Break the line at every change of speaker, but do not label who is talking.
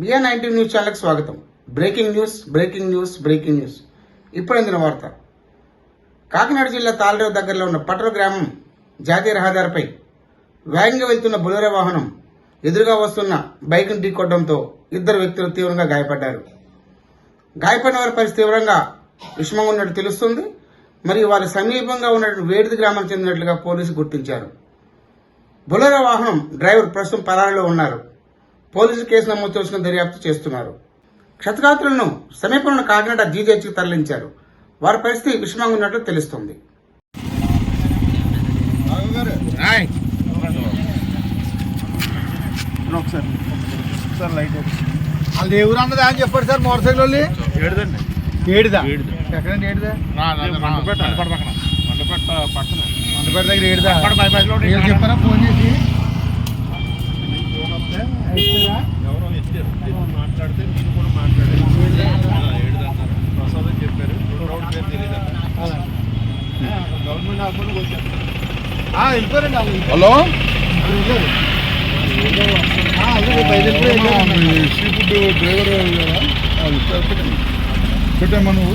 News ఛానల్కి స్వాగతం. Breaking news breaking news breaking news. ఇప్పుడు అందిన వార్త. కాకినాడ జిల్లా తాలరేవు దగ్గరలో ఉన్న పట్ర గ్రామం జాతీయ రహదారిపై వేగంగా వెళ్తున్న బులెరో వాహనం ఎదురుగా వస్తున్న బైక్ను ఢీకొట్టడంతో ఇద్దరు వ్యక్తులు తీవ్రంగా గాయపడ్డారు. గాయపడిన వారి పరిస్థితి తీవ్రంగా విషమంగా ఉన్నట్టు తెలుస్తుంది. మరియు వారి సమీపంగా ఉన్నటువంటి వేడిది గ్రామానికి చెందినట్లుగా పోలీసులు గుర్తించారు. బులెరో వాహనం డ్రైవర్ ప్రస్తుతం పరారీలో ఉన్నారు. పోలీసులు కేసు నమోదు చేసుకుని దర్యాప్తు చేస్తున్నారు. క్షతగాత్రులను సమీపంలో కాకినాడ జీజేహెచ్కి తరలించారు. వారి పరిస్థితి విషమంగా ఉన్నట్లు తెలుస్తుంది.
ఒకసారి ఒకసారి లైట్ వాళ్ళు ఏ ఊరు అన్నదా అని చెప్పాడు సార్ మోటార్ సైకిల్ వాళ్ళు
ఏడుదండి.
ఏడుదా. ఎక్కడండి ఏడుదా?
మండపేట. పక్కన. మండపేట పక్కన.
మండపేట దగ్గర ఏడుదా? చెప్పారా? ఫోన్
మాట్లాడితే మీరు కూడా మాట్లాడారు ప్రసాద్ అని చెప్పారు. రోడ్ పేరు తెలియదు గవర్నమెంట్ హాస్పిటల్కి వచ్చారు.
వెళ్ళిపోయారండి వాళ్ళు.
హలో. సీ ఫుడ్ డ్రైవర్ పెట్టండి. పెట్టామా నువ్వు.